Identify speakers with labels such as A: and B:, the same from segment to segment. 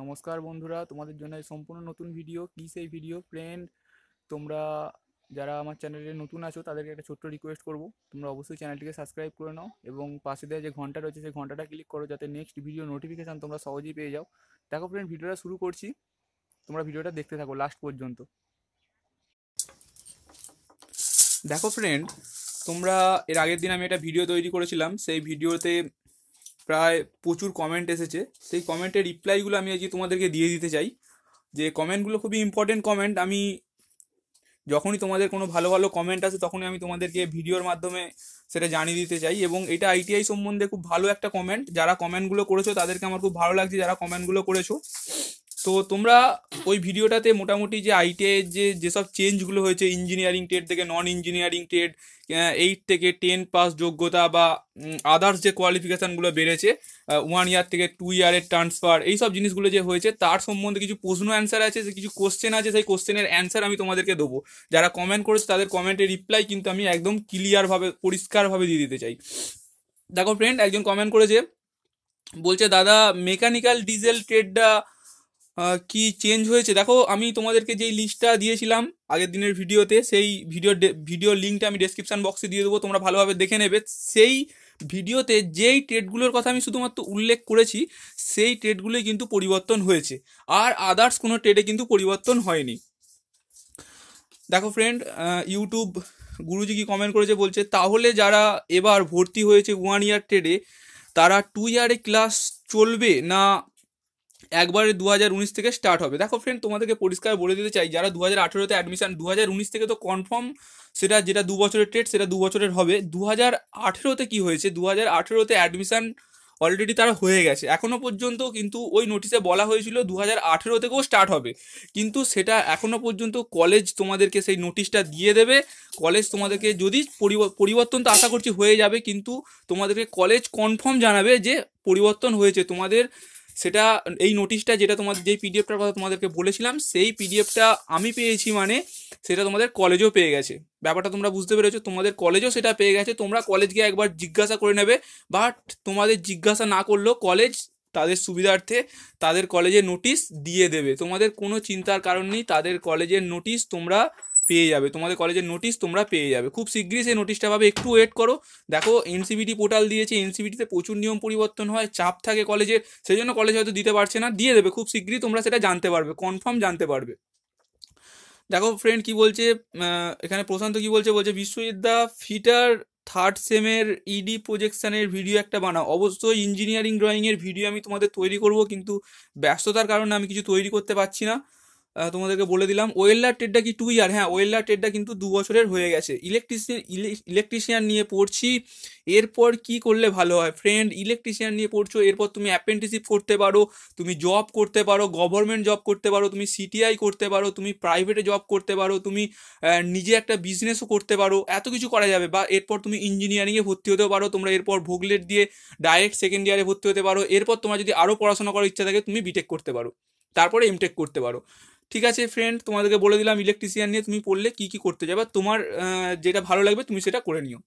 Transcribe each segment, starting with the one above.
A: নমস্কার বন্ধুরা, তোমাদের জন্য সম্পূর্ণ নতুন ভিডিও কী সেই ভিডিও ফ্রেন্ড তোমরা যারা আমার চ্যানেলে নতুন আছো, তাদেরকে একটা ছোট্ট রিকোয়েস্ট করব। তোমরা অবশ্যই চ্যানেলটিকে সাবস্ক্রাইব করে নাও এবং পাশে দেওয়া যে ঘণ্টা রয়েছে, সেই ঘন্টাটা ক্লিক করো যাতে নেক্সট ভিডিও নোটিফিকেশান তোমরা সহজেই পেয়ে যাও। দেখো ফ্রেন্ড ভিডিওটা শুরু করছি। তোমরা ভিডিওটা দেখতে থাকো লাস্ট পর্যন্ত। দেখো ফ্রেন্ড তোমরা এর আগের দিন আমি একটা ভিডিও তৈরি করেছিলাম। সেই ভিডিওতে প্রায় প্রচুর কমেন্ট এসেছে। সেই কমেন্টের রিপ্লাইগুলো আমি আজকে তোমাদেরকে দিয়ে দিতে চাই। যে কমেন্টগুলো খুবই ইম্পর্টেন্ট কমেন্ট আমি যখনই তোমাদের কোনো ভালো ভালো কমেন্ট আসে তখনই আমি তোমাদেরকে ভিডিওর মাধ্যমে সেটা জানিয়ে দিতে চাই এবং এটা আইটিআই সম্বন্ধে খুব ভালো একটা কমেন্ট যারা কমেন্টগুলো করেছ তাদেরকে আমার খুব ভালো লাগছে, যারা কমেন্টগুলো করেছ। তো তোমরা ওই ভিডিওটাতে মোটামুটি যে আইটিআইয়ের যে যেসব চেঞ্জগুলো হয়েছে ইঞ্জিনিয়ারিং টেট থেকে নন ইঞ্জিনিয়ারিং টেট এইট থেকে টেন পাস যোগ্যতা বা আদার্স যে কোয়ালিফিকেশানগুলো বেড়েছে ওয়ান ইয়ার থেকে টু ইয়ারের ট্রান্সফার এই সব জিনিসগুলো যে হয়েছে, তার সম্বন্ধে কিছু প্রশ্ন অ্যান্সার আছে কিছু কোশ্চেন আছে, সেই কোশ্চেনের অ্যান্সার আমি তোমাদেরকে দেবো। যারা কমেন্ট করেছে, তাদের কমেন্টের রিপ্লাই কিন্তু আমি একদম ক্লিয়ারভাবে পরিষ্কারভাবে দিয়ে দিতে চাই। দেখো ফ্রেন্ড একজন কমেন্ট করেছে, বলছে, দাদা মেকানিক্যাল ডিজেল ট্রেডটা কি চেঞ্জ হয়েছে? দেখো, আমি তোমাদেরকে যেই লিস্টটা দিয়েছিলাম আগের দিনের ভিডিওতে, সেই ভিডিও ভিডিও লিঙ্কটা আমি ডেসক্রিপশান বক্সে দিয়ে দেবো, তোমরা ভালোভাবে দেখে নেবে। সেই ভিডিওতে যেই ট্রেডগুলোর কথা আমি শুধুমাত্র উল্লেখ করেছি, সেই ট্রেডগুলোই কিন্তু পরিবর্তন হয়েছে। আর আদার্স কোনো ট্রেডে কিন্তু পরিবর্তন হয়নি। দেখো ফ্রেন্ড ইউটিউব গুরুজি কি কমেন্ট করেছে? বলছে, তাহলে যারা এবার ভর্তি হয়েছে ওয়ান ইয়ার ট্রেডে তারা টু ইয়ারে ক্লাস চলবে না একবারে দু হাজার উনিশ থেকে স্টার্ট হবে। দেখো ফ্রেন্ড তোমাদেরকে পরিষ্কার বলে দিতে চাই, যারা দু হাজার আঠেরোতে অ্যাডমিশন দু থেকে তো কনফার্ম সেটা যেটা দু বছরের ট্রেড সেটা দু বছরের হবে। দু হাজার আঠেরোতে কী হয়েছে? দু হাজার আঠেরোতে অ্যাডমিশান অলরেডি তারা হয়ে গেছে। এখনও পর্যন্ত কিন্তু ওই নোটিশে বলা হয়েছিল দু হাজার আঠেরো থেকেও স্টার্ট হবে। কিন্তু সেটা এখনও পর্যন্ত কলেজ তোমাদেরকে সেই নোটিশটা দিয়ে দেবে। কলেজ তোমাদেরকে যদি পরিবর্তন তো আশা করছি হয়ে যাবে, কিন্তু তোমাদেরকে কলেজ কনফার্ম জানাবে যে পরিবর্তন হয়েছে। তোমাদের সেটা এই নোটিশটা যেটা তোমাদের, যেই পিডিএফটার কথা তোমাদেরকে বলেছিলাম, সেই পিডিএফটা আমি পেয়েছি মানে সেটা তোমাদের কলেজেও পেয়ে গেছে। ব্যাপারটা তোমরা বুঝতে পেরেছ, তোমাদের কলেজও সেটা পেয়ে গেছে, তোমরা কলেজকে একবার জিজ্ঞাসা করে নেবে। বাট তোমাদের জিজ্ঞাসা না করলেও কলেজ তাদের সুবিধার্থে তাদের কলেজের নোটিশ দিয়ে দেবে। তোমাদের কোনো চিন্তার কারণ নেই, তাদের কলেজের নোটিশ তোমরা পেয়ে যাবে। তোমাদের কলেজের নোটিশ তোমরা পেয়ে যাবে। খুব শীঘ্রই সেই নোটিশটা পাবে। একটু ওয়েট করো। দেখো এনসিবিটি পোর্টাল দিয়েছে। এনসিবিটিতে প্রচুর নিয়ম পরিবর্তন হয়, চাপ থাকে কলেজের সেই জন্য কলেজ হয়তো দিতে পারছে না। দিয়ে দেবে। খুব শীঘ্রই তোমরা সেটা জানতে পারবে। কনফার্ম জানতে পারবে। দেখো ফ্রেন্ড কি বলছে? এখানে প্রশান্ত কি বলছে? বলছে বিশ্ববিদ্যা ফিটার থার্ড সেমের ইডি প্রজেকশানের ভিডিও একটা বানাও। অবশ্যই ইঞ্জিনিয়ারিং ড্রয়িংয়ের ভিডিও আমি তোমাদের তৈরি করব, কিন্তু ব্যস্ততার কারণে আমি কিছু তৈরি করতে পারছি না। তোমাদেরকে বলে দিলাম, ওয়েল্লার ট্রেডটা কি টু ইয়ার হ্যাঁ ওয়েল্লার ট্রেডটা কিন্তু দু বছরের হয়ে গেছে। ইলেকট্রিশিয়ান ইলেকট্রিশিয়ান নিয়ে পড়ছি, এরপর কি করলে ভালো হয়? ফ্রেন্ড ইলেকট্রিশিয়ান নিয়ে পড়ছো, এরপর তুমি অ্যাপ্রেন্টিসিপ করতে পারো, তুমি জব করতে পারো গভর্নমেন্ট জব করতে পারো, তুমি সিটিআই করতে পারো, তুমি প্রাইভেটে জব করতে পারো, তুমি নিজে একটা বিজনেসও করতে পারো, এত কিছু করা যাবে। বা এরপর তুমি ইঞ্জিনিয়ারিংয়ে ভর্তি হতে পারো, তোমরা এরপর ভোগলেট দিয়ে ডাইরেক্ট সেকেন্ড ইয়ারে ভর্তি হতে পারো, এরপর তোমার যদি আরও পড়াশোনা করার ইচ্ছা থাকে, তুমি বিটেক করতে পারো। তারপরে এমটেক করতে পারো। ঠিক আছে ফ্রেন্ড তোমাদেরকে বলে দিলাম ইলেকট্রিশিয়ান নিয়ে তুমি পড়লে কী কী করতে যাবে, তোমার যেটা ভালো লাগবে তুমি সেটা করে নিও।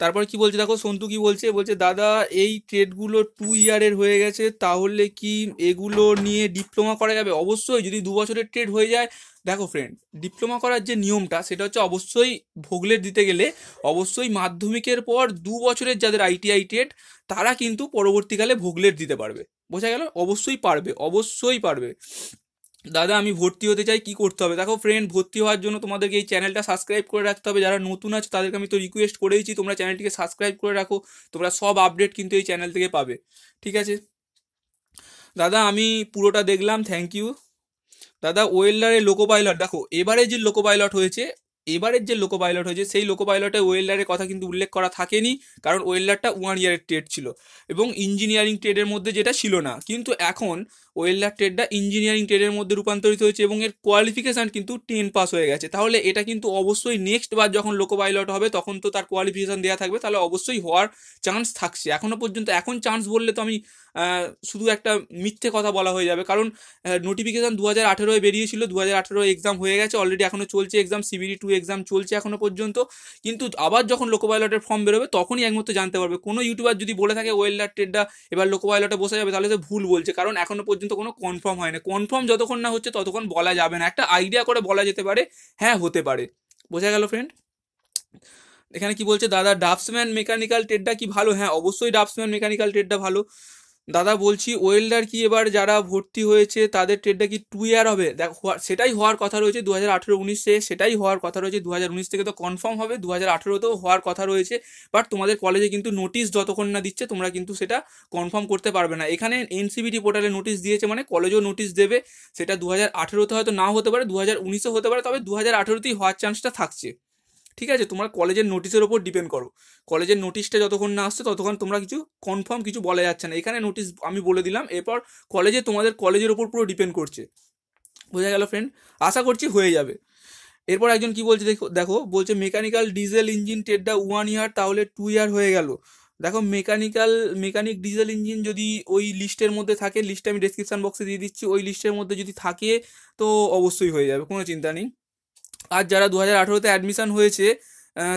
A: তারপর কি বলছে দেখো, সন্তু কি বলছে? বলছে, দাদা, এই ট্রেডগুলো টু ইয়ারের হয়ে গেছে, তাহলে কি এগুলো নিয়ে ডিপ্লোমা করা যাবে? অবশ্যই, যদি দু বছরের ট্রেড হয়ে যায়, দেখো ফ্রেন্ড ডিপ্লোমা করার যে নিয়মটা, সেটা হচ্ছে অবশ্যই ভোগলের দিতে গেলে, অবশ্যই মাধ্যমিকের পর দু বছরের যাদের আইটিআই ট্রেড তারা কিন্তু পরবর্তীকালে ভোগলের দিতে পারবে। বোঝা গেল? অবশ্যই পারবে অবশ্যই পারবে। দাদা, আমি ভর্তি হতে চাই, কি করতে হবে? দেখো ফ্রেন্ড ভর্তি হওয়ার জন্য তোমাদেরকে এই চ্যানেলটা সাবস্ক্রাইব করে রাখতে হবে। যারা নতুন আছে, তাদেরকে আমি তো রিকোয়েস্ট করেইছি, তোমরা চ্যানেলটিকে সাবস্ক্রাইব করে রাখো। তোমরা সব আপডেট কিন্তু এই চ্যানেল থেকে পাবে। ঠিক আছে? দাদা, আমি পুরোটা দেখলাম থ্যাংক ইউ দাদা ওয়েল্ডারের লোকো পাইলট দেখো, এবারে যে লোকো পাইলট হয়েছে, এবারের যে লোকো পাইলট হয়েছে, সেই লোকো পাইলটে ওয়েল্ডারের কথা কিন্তু উল্লেখ করা থাকেনি, কারণ ওয়েল্ডারটা ওয়ান ইয়ারের ট্রেড ছিল। এবং ইঞ্জিনিয়ারিং ট্রেডের মধ্যে যেটা ছিল না। কিন্তু এখন ওয়েল্ডার ট্রেডটা ইঞ্জিনিয়ারিং ট্রেডের মধ্যে রূপান্তরিত হয়েছে এবং এর কোয়ালিফিকেশান কিন্তু টেন পাস হয়ে গেছে। তাহলে এটা কিন্তু অবশ্যই নেক্সট বার যখন লোকো পাইলট হবে, তখন তো তার কোয়ালিফিকেশান দেওয়া থাকবে, তাহলে অবশ্যই হওয়ার চান্স থাকছে। এখনও পর্যন্ত, এখন চান্স বললে তো আমি শুধু একটা মিথ্যে কথা বলা হয়ে যাবে। কারণ নোটিফিকেশান দু হাজার আঠেরোয় বেরিয়েছিল দু হাজার আঠেরো এক্সাম হয়ে গেছে অলরেডি এখনও চলছে এক্সাম সিবিডি টু এক্সাম চলছে এখনও পর্যন্ত। কিন্তু আবার যখন লোকো পাইলটের ফর্ম বেরোবে, তখনই একমাত্র জানতে পারবে। কোনো ইউটিউবার যদি বলে থাকে, ওয়েল্ডার ট্রেডটা এবার লোকো পাইলটে বসে যাবে তাহলে সে ভুল বলছে। কারণ এখনও পর্যন্ত কোনো কনফার্ম হয় না। কনফার্ম যতক্ষণ না হচ্ছে ততক্ষণ বলা যাবে না। একটা আইডিয়া করে বলা যেতে পারে হ্যাঁ হতে পারে। বোঝা গেল ফ্রেন্ড এখানে কি বলছে, দাদা ডাফসম্যান মেকানিক্যাল ট্রেডটা কি ভালো? হ্যাঁ অবশ্যই ডাফসম্যান মেকানিক্যাল ট্রেডটা ভালো। দাদা বলছি ওয়েল্ডার কি এবার যারা ভর্তি হয়েছে, তাদের ট্রেডটা কি টু ইয়ার হবে? দেখ সেটাই হওয়ার কথা রয়েছে দু হাজার আঠেরো উনিশে সেটাই হওয়ার কথা রয়েছে দু হাজার উনিশ থেকে তো কনফার্ম হবে দু হাজার আঠেরোতেও হওয়ার কথা রয়েছে বাট তোমাদের কলেজে কিন্তু নোটিশ যতক্ষণ না দিচ্ছে, তোমরা কিন্তু সেটা কনফার্ম করতে পারবে না। এখানে এনসিবিটি পোর্টালে নোটিশ দিয়েছে মানে কলেজেও নোটিশ দেবে, সেটা দু হাজার আঠেরোতে হয়তো না হতে পারে দু হাজার উনিশে হতে পারে, তবে দু হাজার আঠেরোতেই হওয়ার চান্সটা থাকছে। ঠিক আছে? তোমরা কলেজের নোটিশের ওপর ডিপেন্ড করো। কলেজের নোটিশটা যতক্ষণ না আসছে, ততক্ষণ তোমরা কিছু কনফার্ম কিছু বলা যাচ্ছে না। এখানে নোটিশ আমি বলে দিলাম, এরপর কলেজে তোমাদের কলেজের ওপর পুরো ডিপেন্ড করছে। বোঝা গেল ফ্রেন্ড আশা করছি হয়ে যাবে। এরপর একজন কি বলছে দেখো দেখো, বলছে মেকানিক্যাল ডিজেল ইঞ্জিন টেটটা ওয়ান ইয়ার তাহলে টু ইয়ার হয়ে গেল। দেখো মেকানিক্যাল মেকানিক ডিজেল ইঞ্জিন যদি ওই লিস্টের মধ্যে থাকে লিস্টে আমি ডেসক্রিপশন বক্সে দিয়ে দিচ্ছি, ওই লিস্টের মধ্যে যদি থাকে, তো অবশ্যই হয়ে যাবে, কোনো চিন্তা নেই। আর যারা দু হাজার আঠেরোতে অ্যাডমিশান হয়েছে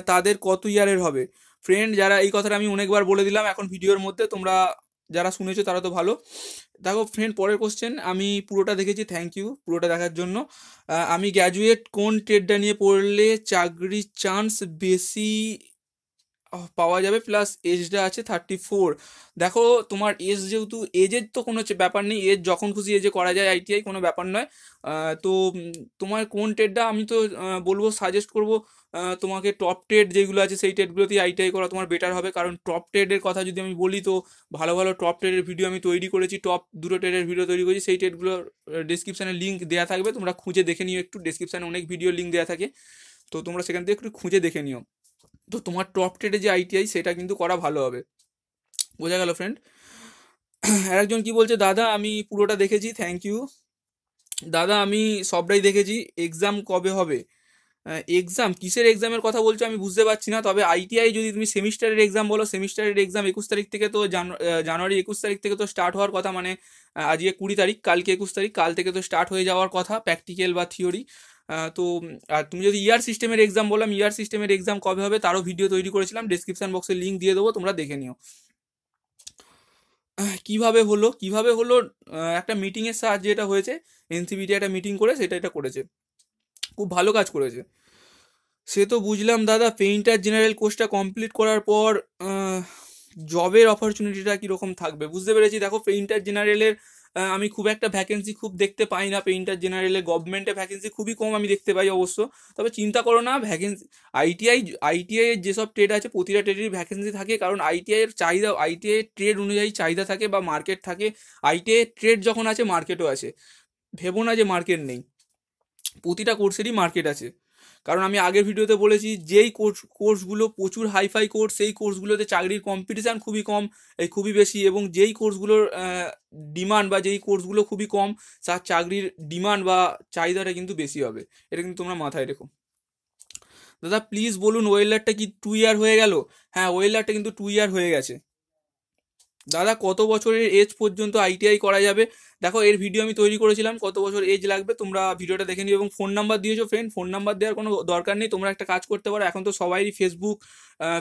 A: তাদের কত ইয়ারের হবে? ফ্রেন্ড যারা এই কথাটা আমি অনেকবার বলে দিলাম, এখন ভিডিওর মধ্যে তোমরা যারা শুনেছো তারা তো ভালো। দেখো ফ্রেন্ড পরের কোশ্চেন আমি পুরোটা দেখেছি থ্যাংক ইউ পুরোটা দেখার জন্য। আমি গ্র্যাজুয়েট কোন ট্রেডটা নিয়ে পড়লে চাকরির চান্স বেশি পাওয়া যাবে প্লাস এজটা আছে থার্টি ফোর দেখো, তোমার এজ যেহেতু এজের তো কোনো ব্যাপার নেই। এজ যখন খুশি এজে করা যায় আইটিআই কোনো ব্যাপার নয়। তো তোমার কোন ট্রেডটা আমি তো বলব সাজেস্ট করব তোমাকে টপ ট্রেড যেগুলো আছে, সেই ট্রেডগুলোতেই আইটিআই করা তোমার বেটার হবে। কারণ টপ ট্রেডের কথা যদি আমি বলি, তো ভালো ভালো টপ ট্রেডের ভিডিও আমি তৈরি করেছি টপ দুটো ট্রেডের ভিডিও তৈরি করেছি, সেই ট্রেডগুলোর ডিসক্রিপশানে লিঙ্ক দেওয়া থাকবে। তোমরা খুঁজে দেখে নিও একটু ডিসক্রিপশানে অনেক ভিডিও লিঙ্ক দেওয়া থাকে। তো তোমরা সেখান থেকে একটু খুঁজে দেখে নিও। তো তোমার টপ ট্রেডে যে আইটিআই সেটা কিন্তু করা ভালো হবে। বোঝা গেল ফ্রেন্ড আর একজন কি বলছে, দাদা, আমি পুরোটা দেখেছি থ্যাংক ইউ দাদা, আমি সবটাই দেখেছি এক্সাম কবে হবে? এক্সাম কিসের এক্সামের কথা বলছো? আমি বুঝতে পারছি না, তবে আইটিআই যদি তুমি সেমিস্টারের এক্সাম বলো, সেমিস্টারের এক্সাম একুশ তারিখ থেকে তো জানু- জানুয়ারি একুশ তারিখ থেকে তো স্টার্ট হওয়ার কথা মানে আজকে কুড়ি তারিখ, কালকে একুশ তারিখ, কাল থেকে তো স্টার্ট হয়ে যাওয়ার কথা প্র্যাকটিক্যাল বা থিওরি তো, আর তুমি যদি ইয়ার সিস্টেমের এক্সাম বললাম ইয়ার সিস্টেমের এক্সাম কবে হবে তারও ভিডিও তৈরি করেছিলাম ডিসক্রিপশান বক্সে লিঙ্ক দিয়ে দেবো, তোমরা দেখে নিও। কীভাবে হলো? কীভাবে হলো? একটা মিটিংয়ের সাহায্যে এটা হয়েছে এনসিবিটি একটা মিটিং করে সেটা এটা করেছে। খুব ভালো কাজ করেছে। সে তো বুঝলাম দাদা পেইন্টার জেনারেল কোর্সটা কমপ্লিট করার পর জবের অপরচুনিটিটা কীরকম থাকবে? বুঝতে পেরেছি। দেখো পেইন্টার জেনারেলের আমি খুব একটা ভ্যাকেন্সি খুব দেখতে পাই না পেইন্টার জেনারেলে গভর্নমেন্টে ভ্যাকেন্সি খুবই কম আমি দেখতে পাই অবশ্য। তবে চিন্তা করো না ভ্যাকেন্সি আইটিআই আইটিআই এর যেসব ট্রেড আছে, প্রতিটা ট্রেডেরই ভ্যাকেন্সি থাকে। কারণ আইটিআই এর চাহিদা আইটিআই ট্রেড অনুযায়ী চাহিদা থাকে বা মার্কেট থাকে। আইটিআই ট্রেড যখন আছে মার্কেটও আছে। ভেবো না যে মার্কেট নেই। প্রতিটা কোর্সেরই মার্কেট আছে। কারণ আমি আগের ভিডিওতে বলেছি, যেই কোর্স কোর্সগুলো প্রচুর হাইফাই কোর্স সেই কোর্সগুলোতে চাকরির কম্পিটিশান খুবই কম এই খুবই বেশি এবং যেই কোর্সগুলোর ডিমান্ড বা যেই কোর্সগুলো খুবই কম, তার চাকরির ডিমান্ড বা চাহিদাটা কিন্তু বেশি হবে। এটা কিন্তু তোমরা মাথায় রেখো। দাদা প্লিজ বলুন ওয়েলারটা কি টু ইয়ার হয়ে গেল? হ্যাঁ ওয়েলারটা কিন্তু টু ইয়ার হয়ে গেছে। দাদা, কত বছরের এজ পর্যন্ত আইটিআই করা যাবে? দেখো, এর ভিডিও আমি তৈরি করেছিলাম, কত বছর এজ লাগবে, তোমরা ভিডিওটা দেখে নিও। এবং ফোন নাম্বার দিয়েছ ফ্রেন্ড ফোন নাম্বার দেওয়ার কোনো দরকার নেই, তোমরা একটা কাজ করতে পারো। এখন তো সবাইই ফেসবুক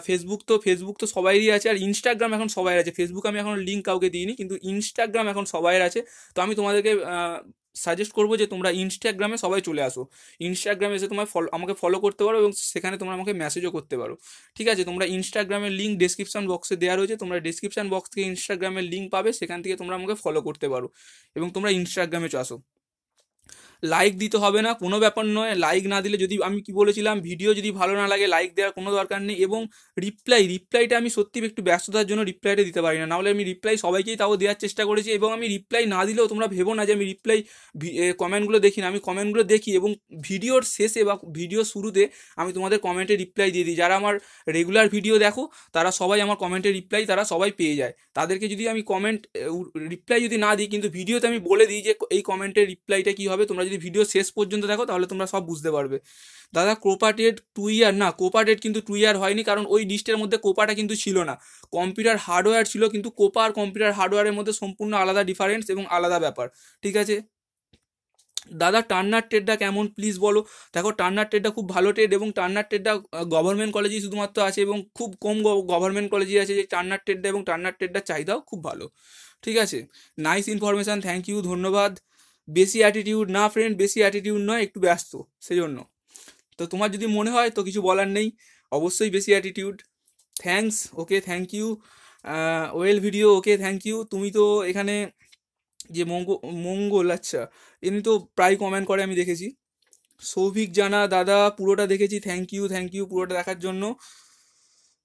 A: ফেসবুক তো ফেসবুক তো সবাইই আছে, আর ইনস্টাগ্রাম এখন সবাই আছে। ফেসবুক আমি এখন লিঙ্ক কাউকে দিইনি, কিন্তু ইনস্টাগ্রাম এখন সবাইয়ের আছে। তো আমি তোমাদেরকে সাজেস্ট করব যে তোমরা ইনস্টাগ্রামে সবাই চলে আসো। ইনস্টাগ্রামে এসে তোমার ফলো আমাকে ফলো করতে পারো এবং সেখানে তোমরা আমাকে মেসেজও করতে পারো। ঠিক আছে? তোমরা ইনস্টাগ্রামের লিঙ্ক ডিসক্রিপশান বক্সে দেওয়া রয়েছে। তোমরা ডিসক্রিপশান বক্স থেকে ইনস্টাগ্রামের লিঙ্ক পাবে। সেখান থেকে তোমরা আমাকে ফলো করতে পারো এবং তোমরা ইনস্টাগ্রামে আসো। লাইক দিতে হবে না, কোনো ব্যাপার নয়। লাইক না দিলে যদি আমি কি বলেছিলাম ভিডিও যদি ভালো না লাগে লাইক দেওয়ার কোনো দরকার নেই এবং রিপ্লাই রিপ্লাইটা আমি সত্যি একটু ব্যস্ততার জন্য রিপ্লাইটা দিতে পারি না। নাহলে আমি রিপ্লাই সবাইকেই তাও দেওয়ার চেষ্টা করেছি এবং আমি রিপ্লাই না দিলেও তোমরা ভেবো না যে আমি রিপ্লাই কমেন্টগুলো দেখি না। আমি কমেন্টগুলো দেখি এবং ভিডিওর শেষে বা ভিডিও শুরুতে আমি তোমাদের কমেন্টে রিপ্লাই দিয়ে দিই। যারা আমার রেগুলার ভিডিও দেখো, তারা সবাই আমার কমেন্টে রিপ্লাই তারা সবাই পেয়ে যায়। তাদেরকে যদি আমি কমেন্ট রিপ্লাই যদি না দিই, কিন্তু ভিডিওতে আমি বলে দিই যে এই কমেন্টের রিপ্লাইটা কী হবে, তোমরা যদি ভিডিও শেষ পর্যন্ত দেখো, তাহলে তোমরা সব বুঝতে পারবে। দাদা কোপাটেড টু ইয়ার না কোপা কোপাটেড কিন্তু টু ইয়ার হয়নি, কারণ ওই লিস্টের মধ্যে কোপাটা কিন্তু ছিল না। কম্পিউটার হার্ডওয়্যার ছিল, কিন্তু কোপা আর কম্পিউটার হার্ডওয়্যারের মধ্যে সম্পূর্ণ আলাদা ডিফারেন্স এবং আলাদা ব্যাপার। ঠিক আছে? দাদা টার্নার টেডটা কেমন? প্লিজ বলো। দেখো টার্নার টেডটা খুব ভালো টেড এবং টার্নার টেডটা গভর্নমেন্ট কলেজেই শুধুমাত্র আছে এবং খুব কম গভর্নমেন্ট কলেজেই আছে যে টার্নার টেডটা এবং টার্নার টেডটার চাহিদাও খুব ভালো। ঠিক আছে? নাইস ইনফরমেশান থ্যাংক ইউ ধন্যবাদ। বেশি অ্যাটিটিউড না ফ্রেন্ড বেশি অ্যাটিটিউড নয়, একটু ব্যস্ত সেই জন্য তো তোমার যদি মনে হয়, তো কিছু বলার নেই, অবশ্যই বেশি attitude thanks okay thank you well video okay thank you তুমি তো এখানে যে মঙ্গল মঙ্গল আচ্ছা এমনি তো প্রায় কমেন্ট করে আমি দেখেছি। সৌভিক জানা, দাদা, পুরোটা দেখেছি থ্যাংক ইউ থ্যাংক ইউ পুরোটা দেখার জন্য।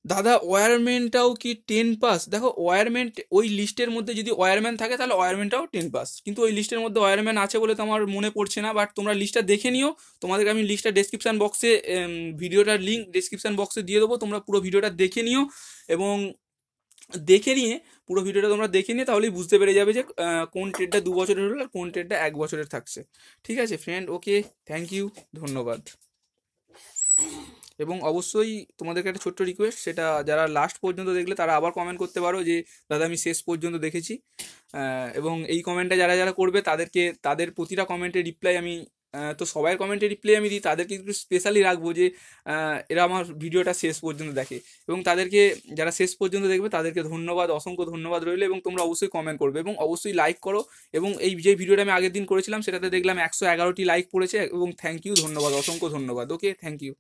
A: দাদা, ওয়ারম্যানটাও কি টেন পাস দেখো, ওয়ারম্যান, ওই লিস্টের মধ্যে যদি ওয়ারম্যান থাকে, তাহলে ওয়ারম্যানটাও টেন পাস কিন্তু ওই লিস্টের মধ্যে ওয়ারম্যান আছে বলে তো আমার মনে পড়ছে না। বাট তোমরা লিস্টটা দেখে নিও। তোমাদেরকে আমি লিস্টটা ডেসক্রিপশান বক্সে ভিডিওটার লিঙ্ক ডেসক্রিপশান বক্সে দিয়ে দেবো। তোমরা পুরো ভিডিওটা দেখে নিও এবং দেখে নিয়ে, পুরো ভিডিওটা তোমরা দেখে নিয়ে তাহলেই বুঝতে পেরে যাবে যে কোন ট্রেডটা দু বছরের হলো আর কোন ট্রেডটা এক বছরের থাকছে। ঠিক আছে ফ্রেন্ড ওকে থ্যাংক ইউ ধন্যবাদ। এবং অবশ্যই তোমাদেরকে একটা ছোট্ট রিকোয়েস্ট সেটা যারা লাস্ট পর্যন্ত দেখলে তারা আবার কমেন্ট করতে পারো যে, দাদা, আমি শেষ পর্যন্ত দেখেছি। এবং এই কমেন্টটা যারা যারা করবে, তাদেরকে, তাদের প্রতিটা কমেন্টের রিপ্লাই আমি তো সবাই কমেন্টে রিপ্লাই আমি দিই, তাদেরকে একটু স্পেশালি রাখব যে এরা আমার ভিডিওটা শেষ পর্যন্ত দেখে। এবং তাদেরকে, যারা শেষ পর্যন্ত দেখবে, তাদেরকে ধন্যবাদ, অসংখ্য ধন্যবাদ রইল এবং তোমরা অবশ্যই কমেন্ট করবে এবং অবশ্যই লাইক করো এবং এই যে ভিডিওটা আমি আগের দিন করেছিলাম, সেটাতে দেখলাম একশো এগারোটি লাইক পড়েছে এবং থ্যাংক ইউ ধন্যবাদ, অসংখ্য ধন্যবাদ। ওকে থ্যাংক ইউ